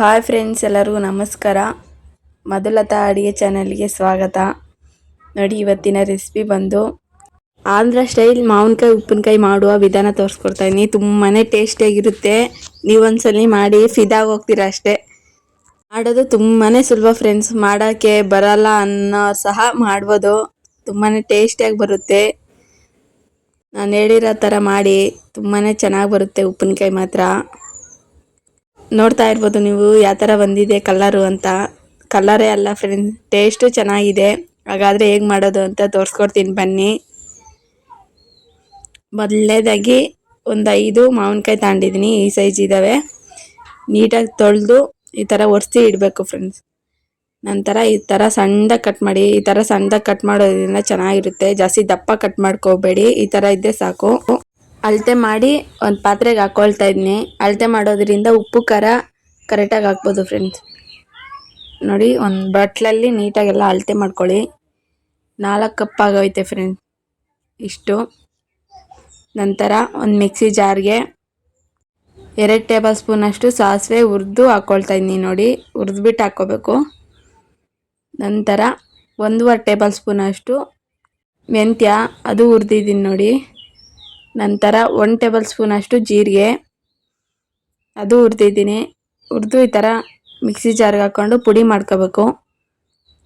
Hi friends ಎಲ್ಲರಿಗೂ ನಮಸ್ಕಾರ. ಮಧುಲತಾ ಅಡುಗೆ ಚಾನಲ್ಗೆ ಸ್ವಾಗತ. ನೋಡಿ, ಇವತ್ತಿನ ರೆಸಿಪಿ ಬಂದು ಆಂಧ್ರ ಸ್ಟೈಲ್ ಮಾವಿನಕಾಯಿ, ಉಪ್ಪಿನಕಾಯಿ ಮಾಡುವ ವಿಧಾನ ತೋರಿಸ್ಕೊಡ್ತಾ ಇದ್ದೀನಿ ತುಂಬಾ ಟೇಸ್ಟಿಯಾಗಿರುತ್ತೆ ನೀವೊಂದ್ಸಲಿ ಮಾಡಿ ಫಿದಾಗ ಹೋಗ್ತೀರಾ ಅಷ್ಟೇ. ಮಾಡೋದು ತುಂಬಾ ಸುಲಭ ಫ್ರೆಂಡ್ಸ್ ಮಾಡೋಕ್ಕೆ ಬರಲ್ಲ ಅನ್ನೋ ಸಹ ಮಾಡ್ಬೋದು. ತುಂಬಾ ಟೇಸ್ಟಿಯಾಗಿ ಬರುತ್ತೆ. ನಾನು ಹೇಳಿರೋ ಥರ ಮಾಡಿ ತುಂಬಾ ಚೆನ್ನಾಗಿ ಬರುತ್ತೆ ಉಪ್ಪಿನಕಾಯಿ ಮಾತ್ರ. ನೋಡ್ತಾ ಇರ್ಬೋದು ನೀವು ಯಾವ ಥರ ಬಂದಿದೆ ಕಲ್ಲರು ಅಂತ. ಕಲ್ಲರೇ ಅಲ್ಲ ಫ್ರೆಂಡ್ಸ್ ಟೇಸ್ಟು ಚೆನ್ನಾಗಿದೆ. ಹಾಗಾದರೆ ಹೇಗೆ ಮಾಡೋದು ಅಂತ ತೋರಿಸ್ಕೊಡ್ತೀನಿ ಬನ್ನಿ. ಮೊದಲನೇದಾಗಿ ಒಂದು ಐದು ಮಾವಿನಕಾಯಿ ತಗೊಂಡಿದ್ದೀನಿ ಈ ಸೈಜ್ ಇದ್ದಾವೆ ನೀಟಾಗಿ ತೊಳೆದು ಈ ಥರ ಒರೆಸಿ ಇಡಬೇಕು ಫ್ರೆಂಡ್ಸ್ ನಂತರ ಈ ಥರ ಸಣ್ಣದಾಗಿ ಕಟ್ ಮಾಡಿ, ಈ ಥರ ಸಣ್ಣದಾಗಿ ಕಟ್ ಮಾಡೋದ್ರಿಂದ ಚೆನ್ನಾಗಿರುತ್ತೆ. ಜಾಸ್ತಿ ದಪ್ಪ ಕಟ್ ಮಾಡ್ಕೋಬೇಡಿ. ಈ ಥರ ಇದ್ದರೆ ಸಾಕು. ಅಳತೆ ಮಾಡಿ ಒಂದು ಪಾತ್ರೆಗೆ ಹಾಕ್ಕೊಳ್ತಾ ಇದ್ದೀನಿ ಅಳತೆ ಮಾಡೋದ್ರಿಂದ ಉಪ್ಪು, ಖಾರ ಕರೆಕ್ಟಾಗಿ ಹಾಕ್ಬೋದು ಫ್ರೆಂಡ್ಸ್ ನೋಡಿ, ಒಂದು ಬಟ್ಲಲ್ಲಿ ನೀಟಾಗೆಲ್ಲ ಅಳತೆ ಮಾಡ್ಕೊಳ್ಳಿ. ನಾಲ್ಕು ಕಪ್ ಆಗೋಯ್ತೆ ಫ್ರೆಂಡ್ಸ್ ಇಷ್ಟು. ನಂತರ ಒಂದು ಮಿಕ್ಸಿ ಜಾರ್ಗೆ ಎರಡು ಟೇಬಲ್ ಸ್ಪೂನಷ್ಟು ಸಾಸಿವೆ ಹುರಿದು ಹಾಕ್ಕೊಳ್ತಾ ಇದ್ದೀನಿ ನೋಡಿ. ಹುರಿದ್ಬಿಟ್ಟು ಹಾಕ್ಕೋಬೇಕು. ನಂತರ ಒಂದೂವರೆ ಟೇಬಲ್ ಸ್ಪೂನಷ್ಟು ಮೆಂತ್ಯ, ಅದು ಹುರಿದಿದ್ದೀನಿ ನೋಡಿ. ನಂತರ ಒನ್ ಟೇಬಲ್ ಸ್ಪೂನ್ ಅಷ್ಟು ಜೀರಿಗೆ. ಅದು ಹುರಿದಿದ್ದೀನಿ. ಹುರಿದು ಈ ಥರ ಮಿಕ್ಸಿ ಜಾರ್ಗೆ ಹಾಕ್ಕೊಂಡು ಪುಡಿ ಮಾಡ್ಕೋಬೇಕು.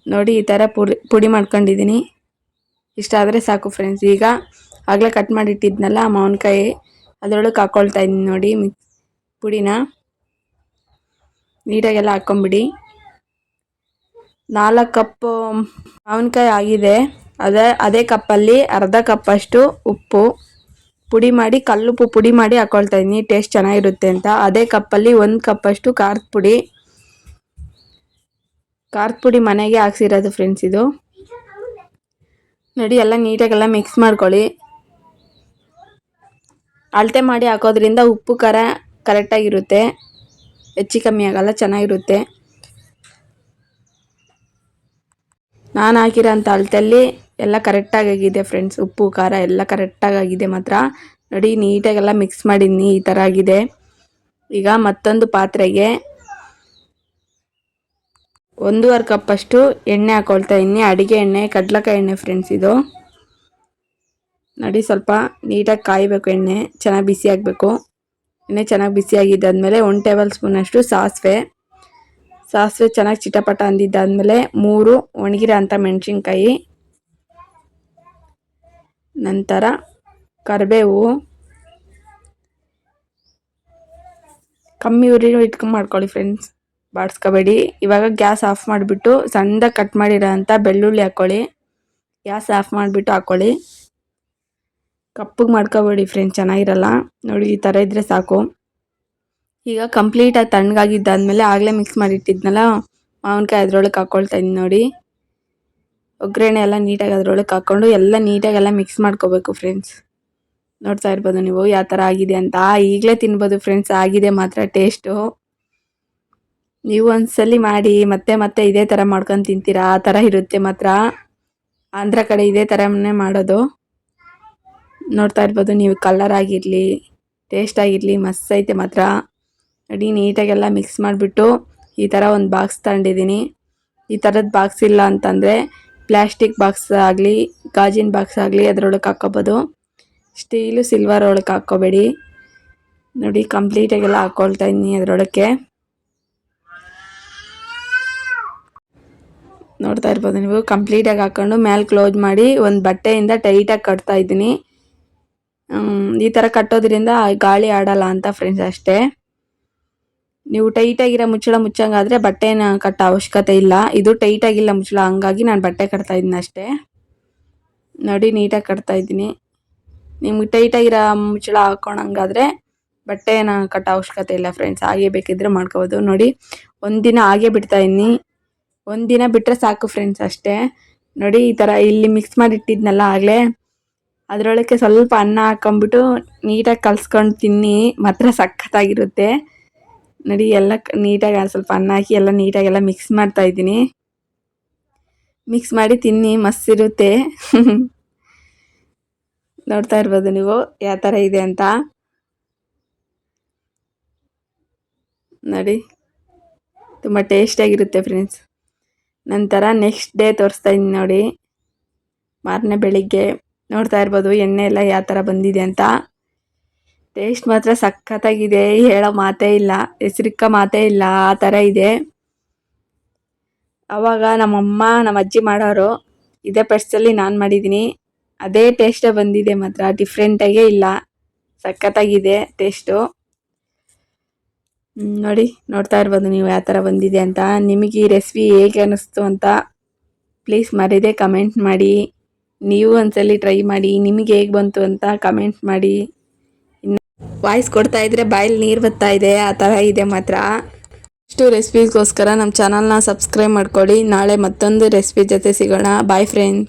ನೋಡಿ ಈ ಥರ ಪುಡಿ ಪುಡಿ ಮಾಡ್ಕೊಂಡಿದ್ದೀನಿ. ಇಷ್ಟಾದರೆ ಸಾಕು ಫ್ರೆಂಡ್ಸ್ ಈಗ ಆಗಲೇ ಕಟ್ ಮಾಡಿಟ್ಟಿದ್ನಲ್ಲ ಮಾವಿನಕಾಯಿ, ಅದರೊಳಗೆ ಹಾಕ್ಕೊಳ್ತಾ ಇದ್ದೀನಿ ನೋಡಿ ಮಿಕ್, ಪುಡಿನ. ನೀಟಾಗೆಲ್ಲ ಹಾಕ್ಕೊಂಬಿಡಿ ನಾಲ್ಕು ಕಪ್ಪು ಮಾವಿನಕಾಯಿ ಆಗಿದೆ. ಅದೇ ಅದೇ ಕಪ್ಪಲ್ಲಿ ಅರ್ಧ ಕಪ್ಪಷ್ಟು ಉಪ್ಪು. ಪುಡಿ ಮಾಡಿ, ಕಲ್ಲುಪ್ಪು ಪುಡಿ ಮಾಡಿ ಹಾಕೊಳ್ತಾ ಇದ್ದೀನಿ ಟೇಸ್ಟ್ ಚೆನ್ನಾಗಿರುತ್ತೆ ಅಂತ. ಅದೇ ಕಪ್ಪಲ್ಲಿ ಒಂದು ಕಪ್ಪಷ್ಟು ಖಾರದ ಪುಡಿ. ಖಾರದ ಪುಡಿ ಮನೆಗೆ ಹಾಕ್ಸಿರೋದು ಫ್ರೆಂಡ್ಸ್ ಇದು. ನೋಡಿ, ಎಲ್ಲ ನೀಟಾಗೆಲ್ಲ ಮಿಕ್ಸ್ ಮಾಡ್ಕೊಳ್ಳಿ. ಅಳತೆ ಮಾಡಿ ಹಾಕೋದ್ರಿಂದ ಉಪ್ಪು, ಖಾರ ಕರೆಕ್ಟಾಗಿರುತ್ತೆ. ಹೆಚ್ಚು ಕಮ್ಮಿ ಆಗಲ್ಲ, ಚೆನ್ನಾಗಿರುತ್ತೆ. ನಾನು ಹಾಕಿರೋಂಥ ಅಳತೆಯಲ್ಲಿ ಎಲ್ಲ ಕರೆಕ್ಟಾಗಿ ಆಗಿದೆ ಫ್ರೆಂಡ್ಸ್ ಉಪ್ಪು, ಖಾರ ಎಲ್ಲ ಕರೆಕ್ಟಾಗಿ ಆಗಿದೆ ಮಾತ್ರ. ನೋಡಿ, ನೀಟಾಗೆಲ್ಲ ಮಿಕ್ಸ್ ಮಾಡಿದ್ದೀನಿ ಈ ಥರ ಆಗಿದೆ. ಈಗ ಮತ್ತೊಂದು ಪಾತ್ರೆಗೆ ಒಂದೂವರೆ ಕಪ್ಪಷ್ಟು ಎಣ್ಣೆ ಹಾಕೊಳ್ತಾ ಇದ್ದೀನಿ. ಅಡುಗೆ ಎಣ್ಣೆ, ಕಡ್ಲೆಕಾಯಿ ಎಣ್ಣೆ ಫ್ರೆಂಡ್ಸ್ ಇದು. ನೋಡಿ, ಸ್ವಲ್ಪ ನೀಟಾಗಿ ಕಾಯಬೇಕು ಎಣ್ಣೆ. ಚೆನ್ನಾಗಿ ಬಿಸಿ ಆಗಬೇಕು. ಎಣ್ಣೆ ಚೆನ್ನಾಗಿ ಬಿಸಿ ಆಗಿದ್ದಾದಮೇಲೆ ಒನ್ ಟೇಬಲ್ ಸ್ಪೂನಷ್ಟು ಸಾಸಿವೆ. ಸಾಸಿವೆ ಚೆನ್ನಾಗಿ ಚಿಟಪಟ ಅಂದಿದ್ದಾದಮೇಲೆ ಮೂರು ಒಣಗಿರೋ ಅಂಥ ಮೆಣಸಿನ್ಕಾಯಿ. ನಂತರ ಕರಿಬೇವು ಕಮ್ಮಿ ಉರಿ ಇಟ್ಕೊಂಡು ಮಾಡ್ಕೊಳ್ಳಿ ಫ್ರೆಂಡ್ಸ್ ಬಾಡಿಸ್ಕೋಬೇಡಿ ಇವಾಗ ಗ್ಯಾಸ್ ಆಫ್ ಮಾಡಿಬಿಟ್ಟು ಸಣ್ಣದಾಗಿ ಕಟ್ ಮಾಡಿರೋ ಅಂಥ ಬೆಳ್ಳುಳ್ಳಿ ಹಾಕ್ಕೊಳ್ಳಿ. ಗ್ಯಾಸ್ ಆಫ್ ಮಾಡಿಬಿಟ್ಟು ಹಾಕ್ಕೊಳ್ಳಿ. ಕಪ್ಪಗೆ ಮಾಡ್ಕೋಬೇಡಿ ಫ್ರೆಂಡ್ಸ್ ಚೆನ್ನಾಗಿರಲ್ಲ. ನೋಡಿ, ಈ ಥರ ಇದ್ದರೆ ಸಾಕು. ಈಗ ಕಂಪ್ಲೀಟಾಗಿ ತಣ್ಣಗಾಗಿದ್ದಾದ್ಮೇಲೆ ಆಗಲೇ ಮಿಕ್ಸ್ ಮಾಡಿಟ್ಟಿದ್ನಲ್ಲ ಮಾವಿನಕಾಯಿ ಅದ್ರೊಳಗೆ ಹಾಕ್ಕೊಳ್ತಾ ಇದ್ದೀನಿ ನೋಡಿ. ಒಗ್ಗರಣೆ ಎಲ್ಲ ನೀಟಾಗಿ ಅದ್ರೊಳಗೆ ಹಾಕ್ಕೊಂಡು ಎಲ್ಲ ನೀಟಾಗೆಲ್ಲ ಮಿಕ್ಸ್ ಮಾಡ್ಕೋಬೇಕು ಫ್ರೆಂಡ್ಸ್ ನೋಡ್ತಾ ಇರ್ಬೋದು ನೀವು ಯಾವ ಥರ ಆಗಿದೆ ಅಂತ. ಈಗಲೇ ತಿನ್ಬೋದು ಫ್ರೆಂಡ್ಸ್ ಆಗಿದೆ ಮಾತ್ರ ಟೇಸ್ಟು ನೀವು ಒಂದ್ಸಲಿ ಮಾಡಿ, ಮತ್ತೆ ಮತ್ತೆ ಇದೇ ಥರ ಮಾಡ್ಕೊಂಡು ತಿಂತೀರಾ? ಆ ಥರ ಇರುತ್ತೆ ಮಾತ್ರ. ಆಂಧ್ರ ಕಡೆ ಇದೇ ಥರನೇ ಮಾಡೋದು. ನೋಡ್ತಾ ಇರ್ಬೋದು ನೀವು ಕಲರ್ ಆಗಿರಲಿ ಟೇಸ್ಟ್ ಆಗಿರಲಿ, ಮಸ್ತ್ ಐತೆ ಮಾತ್ರ. ನೋಡಿ ನೀಟಾಗೆಲ್ಲ ಮಿಕ್ಸ್ ಮಾಡಿಬಿಟ್ಟು ಈ ಥರ ಒಂದು ಬಾಕ್ಸ್ ತಗೊಂಡಿದ್ದೀನಿ. ಈ ಥರದ ಬಾಕ್ಸ್ ಇಲ್ಲ ಅಂತಂದರೆ ಪ್ಲಾಸ್ಟಿಕ್ ಬಾಕ್ಸ್ ಆಗಲಿ, ಗಾಜಿನ ಬಾಕ್ಸ್ ಆಗಲಿ ಅದರೊಳಗೆ ಹಾಕೋಬೋದು ಸ್ಟೀಲು ಸಿಲ್ವರ್ ಒಳಗೆ ಹಾಕ್ಕೋಬೇಡಿ. ನೋಡಿ ಕಂಪ್ಲೀಟಾಗೆಲ್ಲ ಹಾಕ್ಕೊಳ್ತಾ ಇದ್ದೀನಿ ಅದರೊಳಕ್ಕೆ. ನೋಡ್ತಾ ಇರ್ಬೋದು ನೀವು ಕಂಪ್ಲೀಟಾಗಿ ಹಾಕ್ಕೊಂಡು ಮೇಲೆ ಕ್ಲೋಸ್ ಮಾಡಿ ಒಂದು ಬಟ್ಟೆಯಿಂದ ಟೈಟಾಗಿ ಕಟ್ತಾ ಇದ್ದೀನಿ. ಈ ಥರ ಕಟ್ಟೋದ್ರಿಂದ ಗಾಳಿ ಆಡಲ್ಲ ಅಂತ ಫ್ರೆಂಡ್ಸ್ ಅಷ್ಟೇ. ನೀವು ಟೈಟಾಗಿರೋ ಮುಚ್ಚಳ ಮುಚ್ಚಂಗಾದ್ರೆ ಬಟ್ಟೆನ ಕಟ್ಟೋ ಅವಶ್ಯಕತೆ ಇಲ್ಲ. ಇದು ಟೈಟಾಗಿಲ್ಲ ಮುಚ್ಚಳ, ಹಂಗಾಗಿ ನಾನು ಬಟ್ಟೆ ಕಟ್ತಾ ಇದ್ದೀನಿ ಅಷ್ಟೇ. ನೋಡಿ ನೀಟಾಗಿ ಕಟ್ತಾ ಇದ್ದೀನಿ. ನಿಮ್ಗೆ ಟೈಟಾಗಿರೋ ಮುಚ್ಚಳ ಹಾಕೊಳಂಗಾದ್ರೆ ಬಟ್ಟೆನ ಕಟ್ಟೋ ಅವಶ್ಯಕತೆ ಇಲ್ಲ ಫ್ರೆಂಡ್ಸ್ ಹಾಗೆ ಬೇಕಿದ್ರೆ ಮಾಡ್ಕೋಬೋದು. ನೋಡಿ, ಒಂದಿನ ಹಾಗೆ ಬಿಡ್ತಾ ಇದ್ದೀನಿ. ಒಂದಿನ ಬಿಟ್ಟರೆ ಸಾಕು ಫ್ರೆಂಡ್ಸ್ ಅಷ್ಟೇ. ನೋಡಿ, ಈ ಥರ ಇಲ್ಲಿ ಮಿಕ್ಸ್ ಮಾಡಿ ಇಟ್ಟಿದ್ನಲ್ಲ ಆಗಲೇ. ಅದರೊಳಗೆ ಸ್ವಲ್ಪ ಅನ್ನ ಹಾಕೊಂಬಿಟ್ಟು ನೀಟಾಗಿ ಕಲ್ಸ್ಕೊಂಡು ತಿನ್ನಿ. ಮಾತ್ರ ಸಖತ್ತಾಗಿರುತ್ತೆ. ನೋಡಿ, ಎಲ್ಲ ನೀಟಾಗಿ ಸ್ವಲ್ಪ ಅನ್ನ ಹಾಕಿ ಎಲ್ಲ ನೀಟಾಗೆಲ್ಲ ಮಿಕ್ಸ್ ಮಾಡ್ತಾ ಇದ್ದೀನಿ. ಮಿಕ್ಸ್ ಮಾಡಿ ತಿನ್ನಿ ಮಸ್ತಿರುತ್ತೆ ನೋಡ್ತಾ ಇರ್ಬೋದು ನೀವು ಯಾವ ಥರ ಇದೆ ಅಂತ. ನೋಡಿ. ತುಂಬ ಟೇಸ್ಟಿಯಾಗಿರುತ್ತೆ ಫ್ರೆಂಡ್ಸ್ ನಂತರ ನೆಕ್ಸ್ಟ್ ಡೇ ತೋರಿಸ್ತಾ ಇದ್ದೀನಿ ನೋಡಿ. ಮಾರನೇ ಬೆಳಿಗ್ಗೆ ನೋಡ್ತಾ ಇರ್ಬೋದು ಎಣ್ಣೆ ಎಲ್ಲ ಯಾವ ಥರ ಬಂದಿದೆ ಅಂತ. ಟೇಸ್ಟ್ ಮಾತ್ರ ಸಖತ್ತಾಗಿದೆ, ಹೇಳೋ ಮಾತೇ ಇಲ್ಲ, ಹೆಸ್ರಿಕ್ಕ ಮಾತೇ ಇಲ್ಲ, ಆ ಥರ ಇದೆ. ಅವಾಗ ನಮ್ಮಮ್ಮ, ನಮ್ಮ ಅಜ್ಜಿ ಮಾಡೋರು, ಇದೇ ಪರ್ಸಲ್ಲಿ ನಾನು ಮಾಡಿದ್ದೀನಿ. ಅದೇ ಟೇಸ್ಟೇ ಬಂದಿದೆ ಮಾತ್ರ ಡಿಫ್ರೆಂಟಾಗೇ ಇಲ್ಲ. ಸಖತ್ತಾಗಿದೆ ಟೇಸ್ಟು ನೋಡಿ, ನೋಡ್ತಾ ಇರ್ಬೋದು ನೀವು ಯಾವ ಥರ ಬಂದಿದೆ ಅಂತ. ನಿಮಗೆ ಈ ರೆಸಿಪಿ ಹೇಗೆ ಅನ್ನಿಸ್ತು ಅಂತ ಪ್ಲೀಸ್ ಮರೀದೆ ಕಮೆಂಟ್ ಮಾಡಿ. ನೀವು ಒಂದ್ಸಲಿ ಟ್ರೈ ಮಾಡಿ, ನಿಮಗೆ ಹೇಗೆ ಬಂತು ಅಂತ ಕಮೆಂಟ್ ಮಾಡಿ. ವಾಯ್ಸ್ ಕೊಡ್ತಾ ಇದ್ರೆ ಬಾಯಲ್ಲಿ ನೀರು ಬರ್ತಾ ಇದೆ, ಆ ಥರ ಇದೆ ಮಾತ್ರ. ಇಷ್ಟು ರೆಸಿಪಿಗೋಸ್ಕರ ನಮ್ಮ ಚಾನಲ್ನ ಸಬ್ಸ್ಕ್ರೈಬ್ ಮಾಡ್ಕೊಳ್ಳಿ. ನಾಳೆ ಮತ್ತೊಂದು ರೆಸಿಪಿ ಜೊತೆ ಸಿಗೋಣ. Boy friend